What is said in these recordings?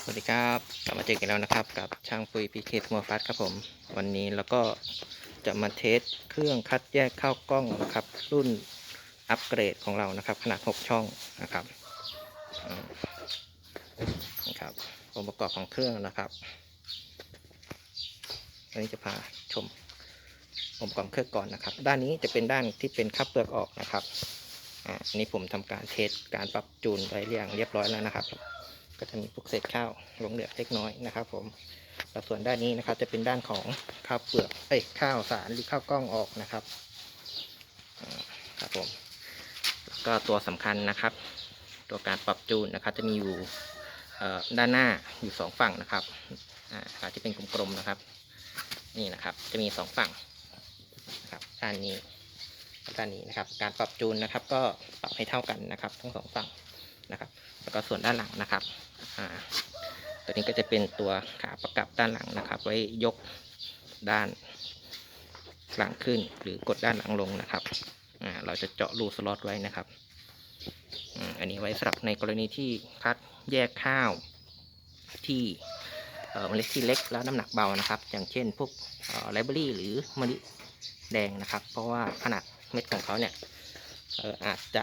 สวัสดีครับกลับมาเจอกันแล้วนะครับ กับช่างปุยพีเคสมอฟัสครับผม วันนี้แล้วก็จะมาเทสเครื่องคัดแยกเข้ากล้องนะครับ รุ่นอัปเกรดของเรานะครับ ขนาด 6 ช่องนะครับนะครับองค์ประกอบของเครื่องนะครับวันนี้จะพาชมองค์ประกอบเครื่องก่อนนะครับ ด้านนี้จะเป็นด้านที่เป็นคับเปลือกออกนะครับอันนี้ผมทำการเทสการปรับจูนไว้เรียงเรียบร้อยแล้วนะครับ ก็จะมีพวกเศษข้าวหลงเหลือเล็กน้อยนะครับ ผมแล้วส่วนด้านนี้นะครับ จะเป็นด้านของข้าวเปลือกเอ้ยข้าวสารหรือข้าวกล้องออกนะครับครับผมแล้วก็ตัวสำคัญนะครับ ตัวการปรับจูนนะครับ จะมีอยู่ด้านหน้าอยู่สองฝั่งนะครับอ่าที่เป็นกลมๆนะครับ นี่นะครับ จะมีสองฝั่งนะครับด้านนี้ด้านนี้นะครับ การปรับจูนนะครับ ก็ปรับให้เท่ากันนะครับ ทั้งสองฝั่ง นะครับ แล้วก็ส่วนด้านหลังนะครับตัวนี้ก็จะเป็นตัวขาประกับด้านหลังนะครับ ไว้ยกด้านหลังขึ้นหรือกดด้านหลังลงนะครับเราจะเจาะรูสล็อตไว้นะครับอันนี้ไว้สำหรับในกรณีที่คัดแยกข้าวที่เมล็ดที่เล็กแล้วน้ำหนักเบานะครับ อย่างเช่นพวกไลบรารีหรือมะลิแดงนะครับ เพราะว่าขนาดเม็ดของเขาเนี่ยอาจจะ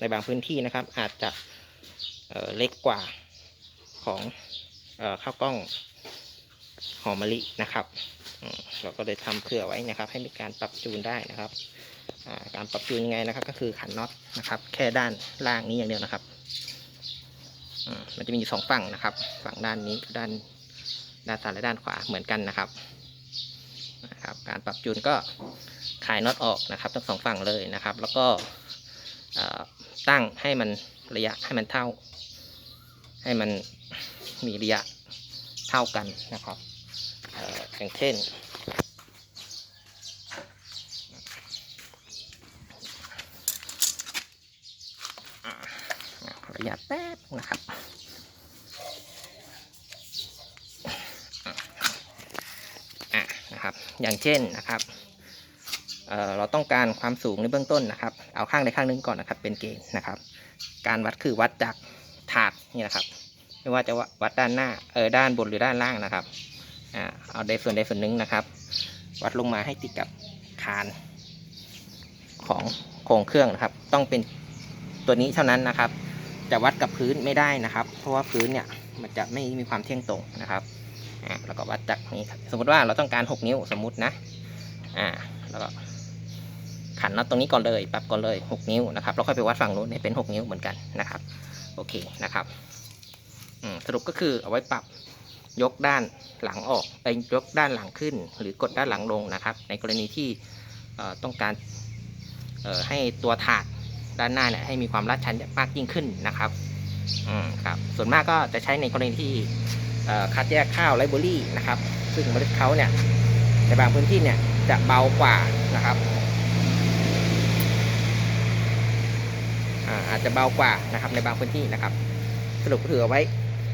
ในบางพื้นที่นะครับ อาจจะเเล็กกว่าของอข้าวกล้องหอมมะลินะครับเราก็เลยทำเผื่อไว้นะครับ ให้มีการปรับจูนได้นะครับการปรับจูนยังไงนะครับ ก็คือขันน็อตนะครับ แค่ด้านล่างนี้อย่างเดียวนะครับมันจะมีอยู่สองฝั่งนะครับ ฝั่งด้านนี้กับด้านด้านซ้ายและด้านขวาเหมือนกันนะครับนะครับ การปรับจูนก็ขายน็อตออกนะครับ ทั้งสองฝั่งเลยนะครับ แล้วก็ ตั้งให้มันระยะให้มันเท่า ให้มันมีระยะเท่ากันนะครับอย่างเช่นระยะแป๊บนะครับนะครับ อย่างเช่นนะครับเเราต้องการความสูงในเบื้องต้นนะครับ เอาข้างใดข้างหนึงก่อนนะครับ เป็นเกณฑ์นะครับ การวัดคือวัดจากถาดนี่นะครับ ไม่ว่าจะวัดด้านหน้าเออด้านบนหรือด้านล่างนะครับอ่าเอาใดส่วนใดส่วนหนึ่งนะครับ วัดลงมาให้ติดกับคานของโครงเครื่องนะครับ ต้องเป็นตัวนี้เท่านั้นนะครับ จะวัดกับพื้นไม่ได้นะครับ เพราะว่าพื้นเนี่ยมันจะไม่มีความเที่ยงตรงนะครับอ่าแล้วก็วัดจากนี้ครับสมมติว่าเราต้องการ 6 นิ้วสมมุตินะอ่าแล้วก็ ขันน็อตตรงนี้ก่อนเลยปรับก่อนเลย 6 นิ้วนะครับแล้วค่อยไปวัดฝั่งนู้นให้เป็น 6 นิ้วเหมือนกันนะครับ โอเคนะครับสรุปก็คือเอาไว้ปรับยกด้านหลังออกไปยกด้านหลังขึ้น หรือกดด้านหลังลงนะครับ ในกรณีที่ต้องการให้ตัวถาดด้านหน้าเนี่ยให้มีความลาดชันมากยิ่งขึ้นนะครับอืมครับส่วนมากก็จะใช้ในกรณีที่คัดแยกข้าวไรเบอรี่นะครับ ซึ่งเมล็ดเขาเนี่ยในบางพื้นที่เนี่ยจะเบากว่านะครับ อาจจะเบากว่านะครับในบางพื้นที่นะครับ สรุปก็คือเอาไว้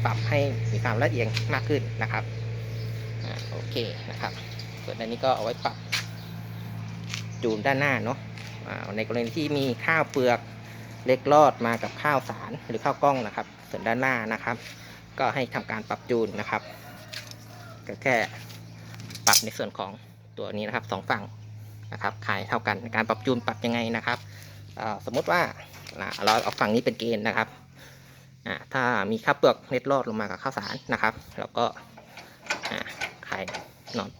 ปรับให้มีความละเอียดมากขึ้นนะครับอโอเคนะครับส่วนอันนี้ก็เอาไว้ปรับจูนด้านหน้าเนาะในกรณีที่มีข้าวเปลือกเล็กลอดมากับข้าวสารหรือข้าวกล้องนะครับ ส่วนด้านหน้านะครับ ก็ให้ทำการปรับจูนนะครับก็แค่ปรับในส่วนของตัวนี้นะครับสองฝั่งนะครับขายเท่ากันการปรับจูนปรับยังไงนะครับสมมติว่า นะเราเอาฝั่งนี้เป็นเกณฑ์นะครับอ่าถ้ามีข้าวเปลือกเล็ดลอดลงมากับข้าวสารนะครับเราก็อ่าไข่น็อต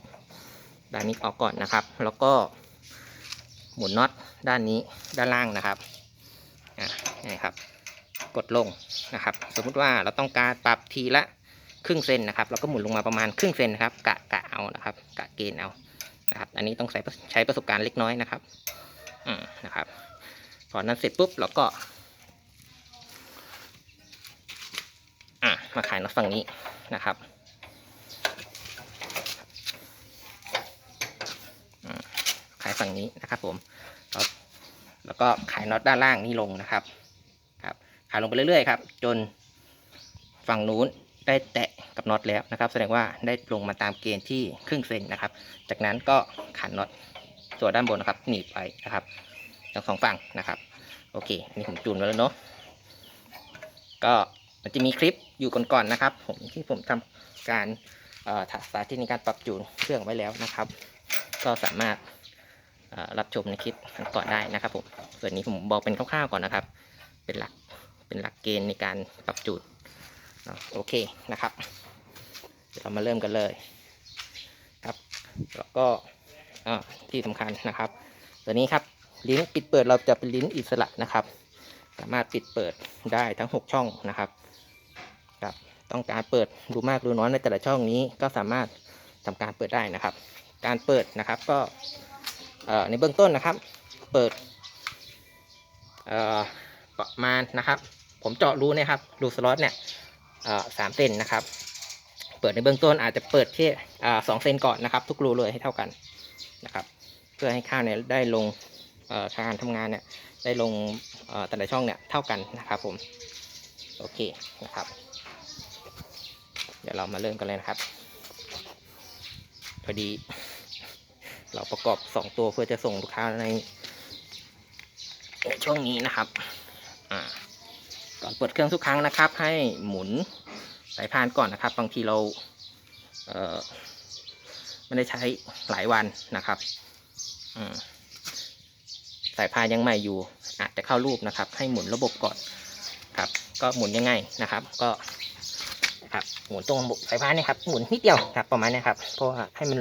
ด้านนี้ออกก่อนนะครับ แล้วก็หมุนน็อตด้านนี้ด้านล่างนะครับอ่านี่ครับ กดลงนะครับ สมมุติว่าเราต้องการปรับทีละครึ่งเซนนะครับเราก็หมุนลงมาประมาณครึ่งเซนนะครับกะกะเอานะครับกะเกณฑ์เอานะครับ อันนี้ต้องใช้ใช้ประสบการณ์เล็กน้อยนะครับ อืมนะครับ พอนั้นเสร็จปุ๊บเราก็อะมาขายน็อตฝั่งนี้นะครับขายฝั่งนี้นะครับผมแล้วแล้วก็ขายน็อตด้านล่างนี้ลงนะครับครับ ขายลงไปเรื่อยๆครับ จนฝั่งนู้นได้แตะกับน็อตแล้วนะครับ แสดงว่าได้ลงมาตามเกณฑ์ที่ครึ่งเซนนะครับ จากนั้นก็ขันน็อตตัวด้านบนนะครับ หนีบไปนะครับ ทั้งสองฝั่งนะครับ โอเคอนนี้ผมจูนไว้แล้วเนาะ ก็มันจะมีคลิปอยู่ก่อนๆนะครับ ผมที่ผมทำการถ่ายสาธิตในการปรับจูนเครื่องไว้แล้วนะครับ ก็สามารถรับชมในคลิปก่อนได้นะครับผม ส่วนนี้ผมบอกเป็นคร่าวๆก่อนนะครับ เป็นหลัก เป็นหลักเกณฑ์ในการปรับจูนโอเคนะครับ เรามาเริ่มกันเลยครับ แล้วก็ที่สำคัญนะครับ ตัวนี้ครับ ลิ้นปิดเปิดเราจะเป็นลิ้นอิสระนะครับ สามารถปิดเปิดได้ทั้ง 6 ช่องนะครับครับต้องการเปิดดูมากดูน้อยในแต่ละช่องนี้ก็สามารถทำการเปิดได้นะครับ การเปิดนะครับก็ในเบื้องต้นนะครับ เปิดประมาณนะครับ ผมเจาะรูนะครับรูสล็อตเนี่ยสามเซนนะครับ เปิดในเบื้องต้นอาจจะเปิดแค่สองเซนก่อนนะครับ ทุกรูเลยให้เท่ากันนะครับ เพื่อให้ข้าวเนี่ยได้ลง การทำงานเนี่ยได้ลงแต่ละช่องเนี่ยเท่ากันนะครับผมโอเคนะครับ เดี๋ยวเรามาเริ่มกันเลยนะครับพอดี เราประกอบสองตัวเพื่อจะส่งลูกค้าในในช่วงนี้นะครับก่อนเปิดเครื่องทุกครั้งนะครับ ให้หมุนสายพานก่อนนะครับ บางทีเราเไม่ได้ใช้หลายวันนะครับ อืม สายพานยังใหม่อยู่ อาจจะเข้ารูปนะครับ ให้หมุนระบบก่อนครับ ก็หมุนยังไงนะครับ ก็ครับหมุนตรงระบบสายพานเนี่ครับ หมุนนิดเดียวครับ ประมาณนี้ครับ เพราะว่าให้มัน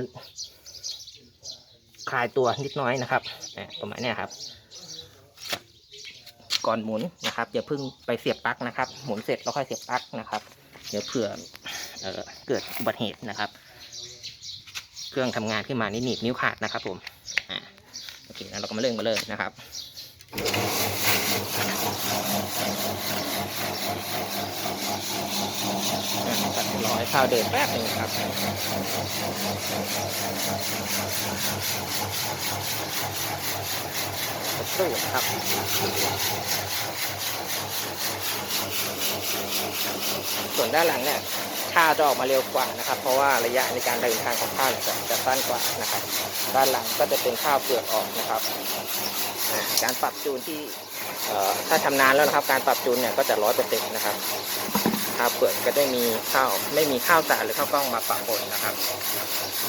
คลายตัวนิดน้อยนะครับประมาณนี้ครับ ก่อนหมุนนะครับอย่าเพิ่งไปเสียบปลั๊กนะครับ หมุนเสร็จแล้วค่อยเสียบปลั๊กนะครับ เดี๋ยวเผื่อเออเกิดอุบัติเหตุนะครับ เครื่องทำงานขึ้นมานี่หนีบนิ้วขาดนะครับผมอ่า โอเคแล้วเราก็มาเริ่มกันเลยนะครับตัดรอให้ข้าวเดินแป๊บหนึงครับสักครู่ครับส่วนด้านหลังเนี่ย ข้าวจะออกมาเร็วกว่านะครับ เพราะว่าระยะในการเดินทางของข้าวจะจะสั้นกว่านะครับ ด้านหลังก็จะเป็นข้าวเปลือกออกนะครับ การปรับจูนที่ถ้าชำนาญแล้วนะครับ การปรับจูนเนี่ยก็จะร้อยเปอร์เซ็นต์นะครับข้าวเปลือกก็ได้มีข้าวไม่มีข้าวสารหรือข้าวกล้องมาปะปนนะครับ ปร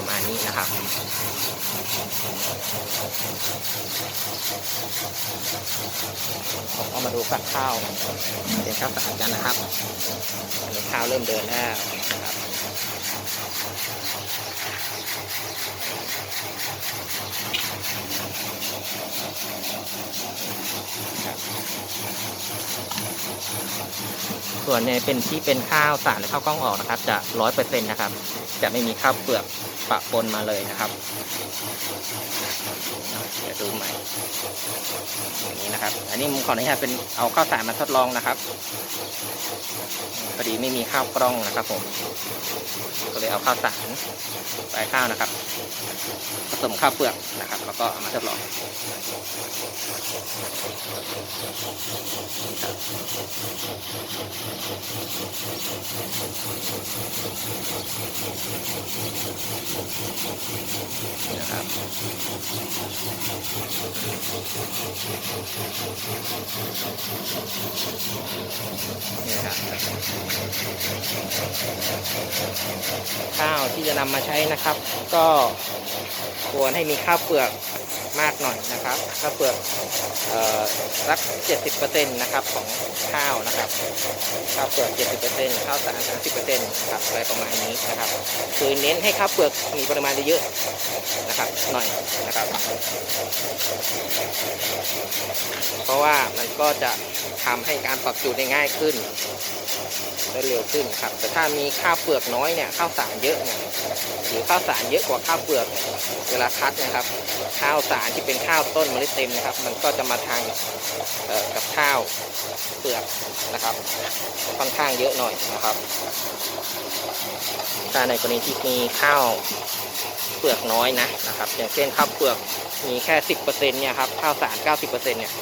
ะมาณนี้นะครับ ผมเอามาดูฝักข้าวเป็นข้าวสารกันนะครับอันนี้ข้าวเริ่มเดินแล้วนะครับ ส่วนในี่ยเป็นที่เป็นข้าวสารหรือข้าวกล้องออกนะครับ จะร้อยเปอร์เซ็นต์นะครับ จะไม่มีข้าวเปลือก ปะปนมาเลยนะครับเดี๋ยวดูใหม่อย่างนี้นะครับ อันนี้ผมขออนุญาตเป็นเอาข้าวสารมาทดลองนะครับพอดีไม่มีข้าวกล้องนะครับ ผม ก็เลยเอาข้าวสารใส่ข้าวนะครับ ผสมข้าวเปลือกนะครับ แล้วก็เอามาทดลองครับนะครับข้าวที่จะนำมาใช้นะครับ ก็ควรให้มีข้าวเปลือก มากหน่อยนะครับข้าวเปลือกเอ่อสัก 70%นะครับของข้าวนะครับข้าวเปลือก 70%ข้าวสาร 30%ครับอะไรประมาณนี้นะครับคือเน้นให้ข้าวเปลือกมีปริมาณเยอะๆนะครับหน่อยนะครับ เพราะว่ามันก็จะทำให้การปรับจูนได้ง่ายขึ้นได้เร็วขึ้นครับแต่ถ้ามีข้าวเปลือกน้อยเนี่ยข้าวสารเยอะเนี่ยหรือข้าวสารเยอะกว่าข้าวเปลือกเวลาคัดนะครับ ข้าวสารที่เป็นข้าวต้นเมล็ดเต็มนะครับ มันก็จะมาทางกับข้าวเปลือกนะครับค่อนข้างเยอะหน่อยนะครับถ้าในกรณีที่มีข้าวเปลือกน้อยนะนะครับ อย่างเช่นข้าวเปลือกมีแค่สิบเปอร์เซ็นเนี่ยครับข้าวสารเก้าสิบเปอร์เซ็นเนี่ย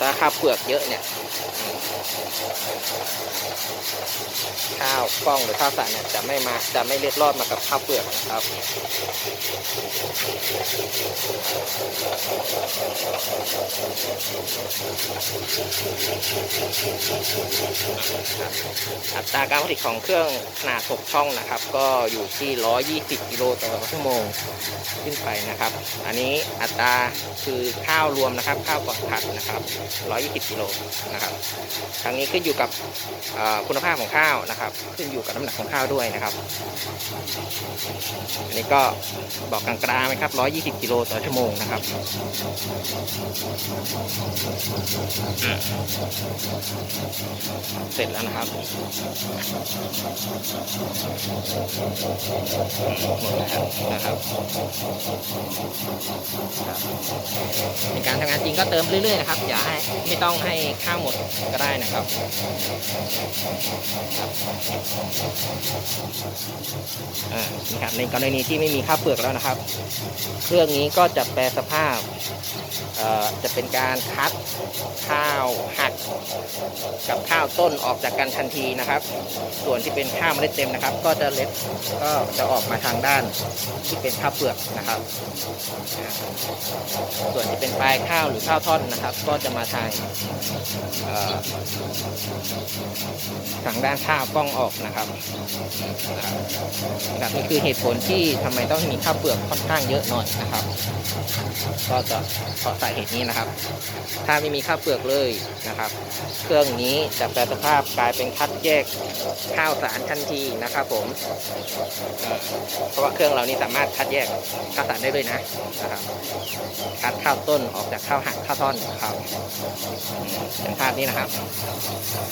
ถ้าข้าวเปลือกเยอะเนี่ยข้าวกล้องหรือข้าวสารเนี่ยจะไม่มาจะไม่เล็ดรอดมากับข้าวเปลือกนะครับอัตราการผลิตของเครื่องขนาด 6 ช่องนะครับ ก็อยู่ที่ 120 กิโลต่อชั่วโมงขึ้นไปนะครับ อันนี้อัตราคือข้าวรวมนะครับ ข้าวก่อนผัดนะครับ 120 กิโลนะครับทางนี้ขึ้นอยู่กับคุณภาพของข้าวนะครับ ขึ้นอยู่กับน้ำหนักของข้าวด้วยนะครับ อันนี้ก็บอกกลางๆไหมครับ 120 กิโลต่อชั่วโมงนะครับ เสร็จแล้วนะครับ หมดแล้วนะครับ ในการทำงานจริงก็เติมเรื่อยๆนะครับ อย่าให้ไม่ต้องให้ข้าวหมดก็ได้นะครับครับอ่านี่ครับในกรณีที่ไม่มีข้าวเปลือกแล้วนะครับเครื่องนี้ก็จะแปลสภาพเอ่อจะเป็นการคัดข้าวหักกับข้าวต้นออกจากกันทันทีนะครับ ส่วนที่เป็นข้าวเมล็ดเต็มนะครับ ก็จะเล็ดก็จะออกมาทางด้านที่เป็นข้าวเปลือกนะครับ ส่วนที่เป็นปลายข้าวหรือข้าวท่อนนะครับ ก็จะมาทางทางด้านข้าวกล้องออกนะครับนะครับนะครับนี่คือเหตุผลที่ทำไมต้องมีข้าวเปลือกค่อนข้างเยอะหน่อยนะครับ ก็จะเพราะสาเหตุนี้นะครับ ถ้าไม่มีข้าวเปลือกเลยนะครับ เครื่องนี้จะแปลสภาพกลายเป็นคัดแยกข้าวสารทันทีนะครับ ผม เพราะว่าเครื่องเรานี้สามารถคัดแยกข้าวสารได้เลยนะนะครับคัดข้าวต้นออกจากข้าวหักข้าวท่อนนะครับเป็นภาพนี้นะครับ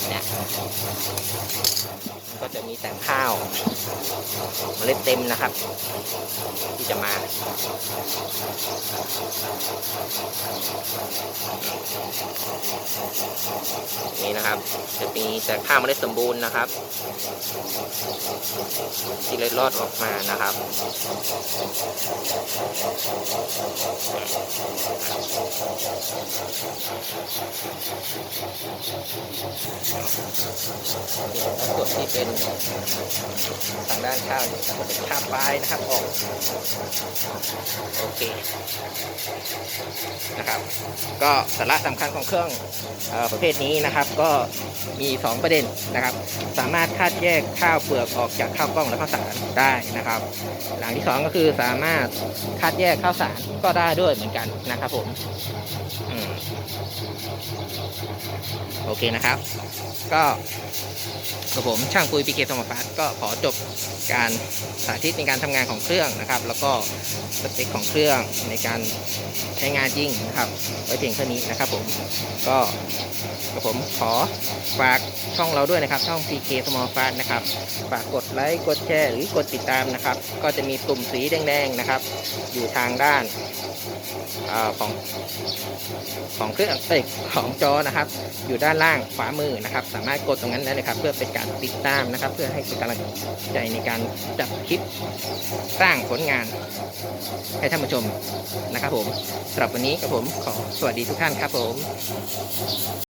เนี่ย ก็จะมีแต่ข้าวเมล็ดเต็มนะครับ ที่จะมานี่นะครับ จะมีแต่ข้าวเมล็ดสมบูรณ์นะครับ ที่เล็ดรอดออกมานะครับส่วนที่เป็นทางด้านข้าวเนี่ยก็เป็นข้าวปลายนะครับออกโอเคนะครับ ก็สาระสำคัญของเครื่องอประเภทนี้นะครับ ก็มี 2 ประเด็นนะครับ สามารถคัดแยกข้าวเปลือกออกจากข้าวกล้องและข้าวสารได้นะครับ หลังที่ 2 ก็คือสามารถคัดแยกข้าวสารก็ได้ด้วยเหมือนกันนะครับผมอมโอเคนะครับ ก็กับผมช่างปุยพีเคสมฟัสก็ขอจบการสาธิตในการทำงานของเครื่องนะครับ แล้วก็สเปคของเครื่องในการใช้งานจริงนะครับ ไว้เพียงเท่านี้นะครับผมก็กับผมขอฝากช่องเราด้วยนะครับ ช่อง PK Small Fast นะครับฝากกดไลค์กดแชร์หรือกดติดตามนะครับ ก็จะมีตุ่มสีแดงๆนะครับ อยู่ทางด้านอาของของเครื่องเอ้ยของจอนะครับ อยู่ด้านล่างขวามือนะครับ สามารถกดตรงนั้นได้เลยครับ เพื่อเป็นการติดตามนะครับ เพื่อให้เป็นกำลังใจในการจับคิดสร้างผลงาน ให้ท่านผู้ชมนะครับผมสำหรับวันนี้กับผมขอสวัสดีทุกท่านครับผม